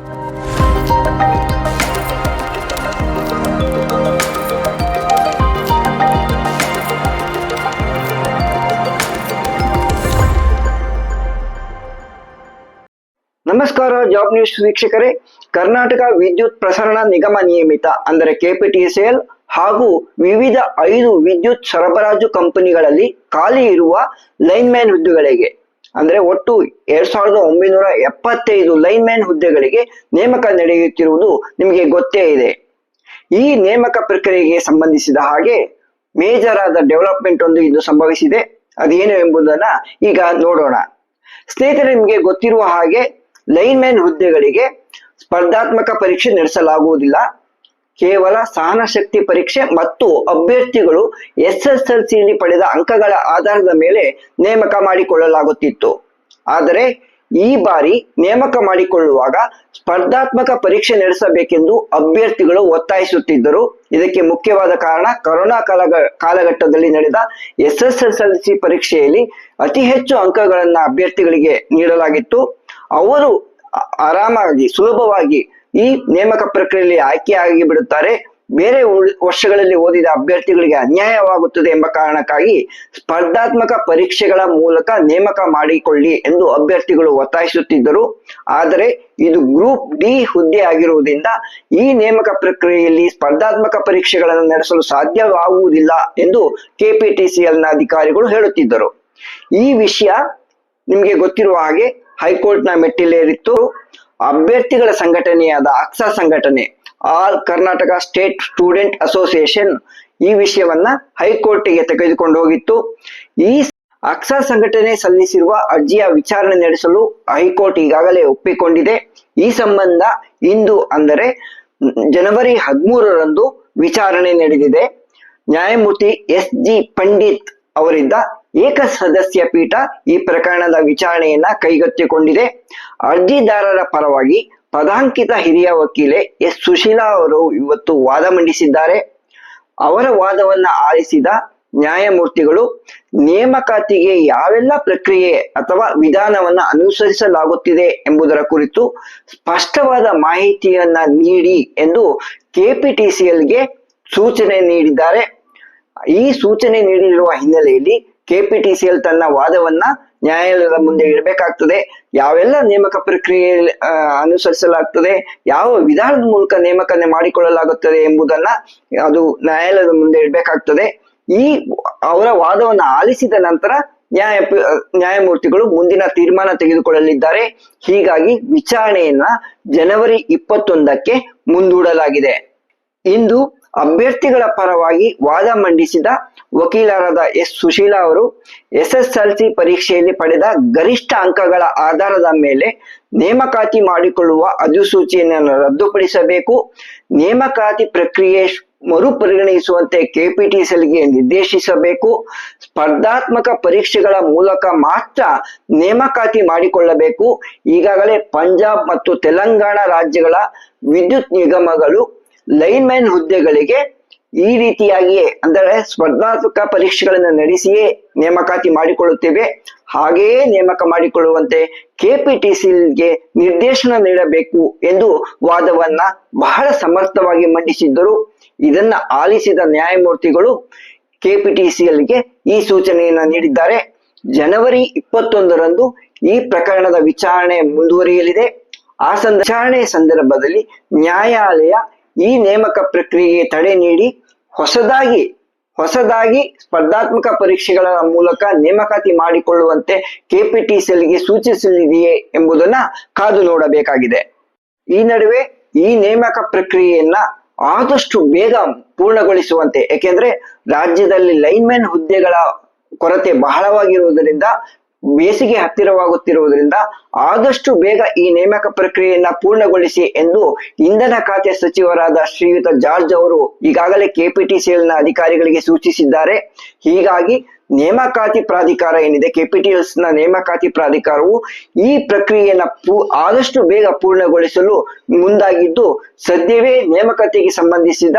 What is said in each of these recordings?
ನಮಸ್ಕಾರ job news ವೀಕ್ಷಕರೇ. ಕರ್ನಾಟಕ ವಿದ್ಯುತ್ ಪ್ರಸರಣ ನಿಗಮ ನಿಯಮಿತ, ಅಂದರೆ ಕೆಪಿಟಿಸಿಎಲ್ ಹಾಗೂ ವಿವಿಧ ಐದು ವಿದ್ಯುತ್ ಸರಬರಾಜು ಕಂಪನಿಗಳಲ್ಲಿ ಖಾಲಿ ಇರುವ ಲೈನ್ಮ್ಯಾನ್ ಹುದ್ದೆಗಳಿಗೆ ಅಂದ್ರೆ ಒಟ್ಟು ಎರಡ್ ಸಾವಿರದ ಒಂಬೈನೂರ ಎಪ್ಪತ್ತೈದು ಲೈನ್ ಮ್ಯಾನ್ ಹುದ್ದೆಗಳಿಗೆ ನೇಮಕ ನಡೆಯುತ್ತಿರುವುದು ನಿಮಗೆ ಗೊತ್ತೇ ಇದೆ. ಈ ನೇಮಕ ಪ್ರಕ್ರಿಯೆಗೆ ಸಂಬಂಧಿಸಿದ ಹಾಗೆ ಮೇಜರ್ ಆದ ಡೆವಲಪ್ಮೆಂಟ್ ಒಂದು ಇಂದು ಸಂಭವಿಸಿದೆ. ಅದೇನು ಎಂಬುದನ್ನ ಈಗ ನೋಡೋಣ. ಸ್ನೇಹಿತರೆ, ನಿಮಗೆ ಗೊತ್ತಿರುವ ಹಾಗೆ ಲೈನ್ ಮ್ಯಾನ್ ಹುದ್ದೆಗಳಿಗೆ ಸ್ಪರ್ಧಾತ್ಮಕ ಪರೀಕ್ಷೆ ನಡೆಸಲಾಗುವುದಿಲ್ಲ. ಕೇವಲ ಸಹನ ಶಕ್ತಿ ಪರೀಕ್ಷೆ ಮತ್ತು ಅಭ್ಯರ್ಥಿಗಳು ಎಸ್ ಎಸ್ ಎಲ್ ಪಡೆದ ಅಂಕಗಳ ಆಧಾರದ ಮೇಲೆ ನೇಮಕ ಮಾಡಿಕೊಳ್ಳಲಾಗುತ್ತಿತ್ತು. ಆದರೆ ಈ ಬಾರಿ ನೇಮಕ ಮಾಡಿಕೊಳ್ಳುವಾಗ ಸ್ಪರ್ಧಾತ್ಮಕ ಪರೀಕ್ಷೆ ನಡೆಸಬೇಕೆಂದು ಅಭ್ಯರ್ಥಿಗಳು ಒತ್ತಾಯಿಸುತ್ತಿದ್ದರು. ಇದಕ್ಕೆ ಮುಖ್ಯವಾದ ಕಾರಣ ಕೊರೋನಾ ಕಾಲ ಕಾಲಘಟ್ಟದಲ್ಲಿ ನಡೆದ S S S L C ಪರೀಕ್ಷೆಯಲ್ಲಿ ಅತಿ ಹೆಚ್ಚು ಅಂಕಗಳನ್ನ ಅಭ್ಯರ್ಥಿಗಳಿಗೆ ನೀಡಲಾಗಿತ್ತು. ಅವರು ಆರಾಮಾಗಿ, ಸುಲಭವಾಗಿ ಈ ನೇಮಕ ಪ್ರಕ್ರಿಯೆಯಲ್ಲಿ ಆಯ್ಕೆಯಾಗಿ ಬಿಡುತ್ತಾರೆ. ಬೇರೆ ವರ್ಷಗಳಲ್ಲಿ ಓದಿದ ಅಭ್ಯರ್ಥಿಗಳಿಗೆ ಅನ್ಯಾಯವಾಗುತ್ತದೆ ಎಂಬ ಕಾರಣಕ್ಕಾಗಿ ಸ್ಪರ್ಧಾತ್ಮಕ ಪರೀಕ್ಷೆಗಳ ಮೂಲಕ ನೇಮಕ ಮಾಡಿಕೊಳ್ಳಿ ಎಂದು ಅಭ್ಯರ್ಥಿಗಳು ಒತ್ತಾಯಿಸುತ್ತಿದ್ದರು. ಆದರೆ ಇದು ಗ್ರೂಪ್ ಡಿ ಹುದ್ದೆ ಆಗಿರುವುದರಿಂದ ಈ ನೇಮಕ ಪ್ರಕ್ರಿಯೆಯಲ್ಲಿ ಸ್ಪರ್ಧಾತ್ಮಕ ಪರೀಕ್ಷೆಗಳನ್ನು ನಡೆಸಲು ಸಾಧ್ಯವಾಗುವುದಿಲ್ಲ ಎಂದು ಕೆಪಿಟಿಸಿಎಲ್ನ ಅಧಿಕಾರಿಗಳು ಹೇಳುತ್ತಿದ್ದರು. ಈ ವಿಷಯ ನಿಮಗೆ ಗೊತ್ತಿರುವ ಹಾಗೆ ಹೈಕೋರ್ಟ್ನ ಮೆಟ್ಟಿಲೇರಿತ್ತು. ಅಭ್ಯರ್ಥಿಗಳ ಸಂಘಟನೆಯಾದ ಅಕ್ಸಾ ಸಂಘಟನೆ, all Karnataka state student association ಈ ವಿಷಯವನ್ನ ಹೈಕೋರ್ಟ್ಗೆ ತೆಗೆದುಕೊಂಡು ಹೋಗಿತ್ತು. ಈ ಅಕ್ಸಾ ಸಂಘಟನೆ ಸಲ್ಲಿಸಿರುವ ಅರ್ಜಿಯ ವಿಚಾರಣೆ ನಡೆಸಲು ಹೈಕೋರ್ಟ್ ಈಗಾಗಲೇ ಒಪ್ಪಿಕೊಂಡಿದೆ. ಈ ಸಂಬಂಧ ಇಂದು ಅಂದರೆ ಜನವರಿ ಹದಿಮೂರರಂದು ವಿಚಾರಣೆ ನಡೆದಿದೆ. ನ್ಯಾಯಮೂರ್ತಿ ಎಸ್ ಜಿ ಪಂಡಿತ್ ಅವರಿದ್ದ ಏಕ ಸದಸ್ಯ ಪೀಠ ಈ ಪ್ರಕರಣದ ವಿಚಾರಣೆಯನ್ನ ಕೈಗೆತ್ತಿಕೊಂಡಿದೆ. ಅರ್ಜಿದಾರರ ಪರವಾಗಿ ಪದಾಂಕಿತ ಹಿರಿಯ ವಕೀಲೆ ಎಸ್. ಸುಶೀಲಾ ಅವರು ಇವತ್ತು ವಾದ ಮಂಡಿಸಿದ್ದಾರೆ. ಅವರ ವಾದವನ್ನ ಆಲಿಸಿದ ನ್ಯಾಯಮೂರ್ತಿಗಳು ನೇಮಕಾತಿಗೆ ಯಾವೆಲ್ಲ ಪ್ರಕ್ರಿಯೆ ಅಥವಾ ವಿಧಾನವನ್ನ ಅನುಸರಿಸಲಾಗುತ್ತಿದೆ ಎಂಬುದರ ಕುರಿತು ಸ್ಪಷ್ಟವಾದ ಮಾಹಿತಿಯನ್ನ ನೀಡಿ ಎಂದು ಕೆಪಿಟಿಸಿಎಲ್ಗೆ ಸೂಚನೆ ನೀಡಿದ್ದಾರೆ. ಈ ಸೂಚನೆ ನೀಡಿರುವ ಹಿನ್ನೆಲೆಯಲ್ಲಿ ಕೆಪಿಟಿಸಿಎಲ್ ತನ್ನ ವಾದವನ್ನ ನ್ಯಾಯಾಲಯದ ಮುಂದೆ ಇಡಬೇಕಾಗ್ತದೆ. ಯಾವೆಲ್ಲ ನೇಮಕ ಪ್ರಕ್ರಿಯೆ ಅನುಸರಿಸಲಾಗ್ತದೆ, ಯಾವ ವಿಧಾನದ ಮೂಲಕ ನೇಮಕನೆ ಮಾಡಿಕೊಳ್ಳಲಾಗುತ್ತದೆ ಎಂಬುದನ್ನ ಅದು ನ್ಯಾಯಾಲಯದ ಮುಂದೆ ಇಡಬೇಕಾಗ್ತದೆ. ಈ ಅವರ ವಾದವನ್ನು ಆಲಿಸಿದ ನಂತರ ನ್ಯಾಯ ನ್ಯಾಯಮೂರ್ತಿಗಳು ಮುಂದಿನ ತೀರ್ಮಾನ ತೆಗೆದುಕೊಳ್ಳಲಿದ್ದಾರೆ. ಹೀಗಾಗಿ ವಿಚಾರಣೆಯನ್ನ ಜನವರಿ ಇಪ್ಪತ್ತೊಂದಕ್ಕೆ ಮುಂದೂಡಲಾಗಿದೆ. ಇಂದು ಅಭ್ಯರ್ಥಿಗಳ ಪರವಾಗಿ ವಾದ ಮಂಡಿಸಿದ ವಕೀಲರಾದ ಎಸ್. ಸುಶೀಲಾ ಅವರು ಎಸ್ಎಸ್ಎಲ್ಸಿ ಪರೀಕ್ಷೆಯಲ್ಲಿ ಪಡೆದ ಗರಿಷ್ಠ ಅಂಕಗಳ ಆಧಾರದ ಮೇಲೆ ನೇಮಕಾತಿ ಮಾಡಿಕೊಳ್ಳುವ ಅಧಿಸೂಚನೆಯನ್ನು ರದ್ದುಪಡಿಸಬೇಕು. ನೇಮಕಾತಿ ಪ್ರಕ್ರಿಯೆ ಮರುಪರಿಗಣಿಸುವಂತೆ ಕೆಪಿಟಿಸಿಎಲ್ಗೆ ನಿರ್ದೇಶಿಸಬೇಕು. ಸ್ಪರ್ಧಾತ್ಮಕ ಪರೀಕ್ಷೆಗಳ ಮೂಲಕ ಮಾತ್ರ ನೇಮಕಾತಿ ಮಾಡಿಕೊಳ್ಳಬೇಕು. ಈಗಾಗಲೇ ಪಂಜಾಬ್ ಮತ್ತು ತೆಲಂಗಾಣ ರಾಜ್ಯಗಳ ವಿದ್ಯುತ್ ನಿಗಮಗಳು ಲೈನ್ಮ್ಯಾನ್ ಹುದ್ದೆಗಳಿಗೆ ಈ ರೀತಿಯಾಗಿಯೇ ಅಂದರೆ ಸ್ಪರ್ಧಾತ್ಮಕ ಪರೀಕ್ಷೆಗಳನ್ನು ನಡೆಸಿಯೇ ನೇಮಕಾತಿ ಮಾಡಿಕೊಳ್ಳುತ್ತೇವೆ. ಹಾಗೆಯೇ ನೇಮಕ ಮಾಡಿಕೊಳ್ಳುವಂತೆ ಕೆಪಿಟಿಸಿಗೆ ನಿರ್ದೇಶನ ನೀಡಬೇಕು ಎಂದು ವಾದವನ್ನ ಬಹಳ ಸಮರ್ಥವಾಗಿ ಮಂಡಿಸಿದ್ದರು. ಇದನ್ನ ಆಲಿಸಿದ ನ್ಯಾಯಮೂರ್ತಿಗಳು ಕೆಪಿಟಿಸಿಎಲ್ಗೆ ಈ ಸೂಚನೆಯನ್ನ ನೀಡಿದ್ದಾರೆ. ಜನವರಿ ಇಪ್ಪತ್ತೊಂದರಂದು ಈ ಪ್ರಕರಣದ ವಿಚಾರಣೆ ಮುಂದುವರಿಯಲಿದೆ. ಆ ಸಂದ, ವಿಚಾರಣೆ ಸಂದರ್ಭದಲ್ಲಿ ನ್ಯಾಯಾಲಯ ಈ ನೇಮಕ ಪ್ರಕ್ರಿಯೆಗೆ ತಡೆ ನೀಡಿ ಹೊಸದಾಗಿ ಹೊಸದಾಗಿ ಸ್ಪರ್ಧಾತ್ಮಕ ಪರೀಕ್ಷೆಗಳ ಮೂಲಕ ನೇಮಕಾತಿ ಮಾಡಿಕೊಳ್ಳುವಂತೆ ಕೆಪಿಟಿಸಿಎಲ್ಗೆ ಸೂಚಿಸಲಿದೆಯೇ ಎಂಬುದನ್ನ ಕಾದು ನೋಡಬೇಕಾಗಿದೆ. ಈ ನಡುವೆ ಈ ನೇಮಕ ಪ್ರಕ್ರಿಯೆಯನ್ನ ಆದಷ್ಟು ಬೇಗ ಪೂರ್ಣಗೊಳಿಸುವಂತೆ, ಏಕೆಂದ್ರೆ ರಾಜ್ಯದಲ್ಲಿ ಲೈನ್ಮ್ಯಾನ್ ಹುದ್ದೆಗಳ ಕೊರತೆ ಬಹಳವಾಗಿರುವುದರಿಂದ ಬೇಸಿಗೆ ಹತ್ತಿರವಾಗುತ್ತಿರುವುದರಿಂದ ಆದಷ್ಟು ಬೇಗ ಈ ನೇಮಕ ಪ್ರಕ್ರಿಯೆಯನ್ನ ಪೂರ್ಣಗೊಳಿಸಿ ಎಂದು ಇಂಧನ ಖಾತೆ ಸಚಿವರಾದ ಶ್ರೀಯುತ ಜಾರ್ಜ್ ಅವರು ಈಗಾಗಲೇ ಕೆಪಿಟಿಸಿಎಲ್ನ ಅಧಿಕಾರಿಗಳಿಗೆ ಸೂಚಿಸಿದ್ದಾರೆ. ಹೀಗಾಗಿ ನೇಮಕಾತಿ ಪ್ರಾಧಿಕಾರ ಏನಿದೆ ಕೆಪಿಟಿಎಲ್ಸ್ನ ನೇಮಕಾತಿ ಪ್ರಾಧಿಕಾರವು ಈ ಪ್ರಕ್ರಿಯೆಯನ್ನ ಆದಷ್ಟು ಬೇಗ ಪೂರ್ಣಗೊಳಿಸಲು ಮುಂದಾಗಿದ್ದು, ಸದ್ಯವೇ ನೇಮಕಾತಿಗೆ ಸಂಬಂಧಿಸಿದ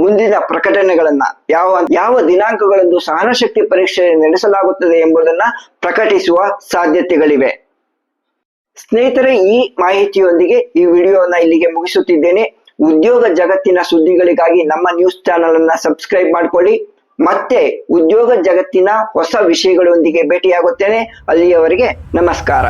ಮುಂದಿನ ಪ್ರಕಟಣೆಗಳನ್ನ ಯಾವ ಯಾವ ದಿನಾಂಕಗಳಂದು ಸಹನಶಕ್ತಿ ಪರೀಕ್ಷೆ ನಡೆಸಲಾಗುತ್ತದೆ ಎಂಬುದನ್ನ ಪ್ರಕಟಿಸುವ ಸಾಧ್ಯತೆಗಳಿವೆ. ಸ್ನೇಹಿತರೆ, ಈ ಮಾಹಿತಿಯೊಂದಿಗೆ ಈ ವಿಡಿಯೋನ ಇಲ್ಲಿಗೆ ಮುಗಿಸುತ್ತಿದ್ದೇನೆ. ಉದ್ಯೋಗ ಜಗತ್ತಿನ ಸುದ್ದಿಗಳಿಗಾಗಿ ನಮ್ಮ ನ್ಯೂಸ್ ಚಾನೆಲ್ ಅನ್ನ ಸಬ್ಸ್ಕ್ರೈಬ್ ಮಾಡ್ಕೊಳ್ಳಿ. ಮತ್ತೆ ಉದ್ಯೋಗ ಜಗತ್ತಿನ ಹೊಸ ವಿಷಯಗಳೊಂದಿಗೆ ಭೇಟಿಯಾಗುತ್ತೇನೆ. ಅಲ್ಲಿಯವರೆಗೆ ನಮಸ್ಕಾರ.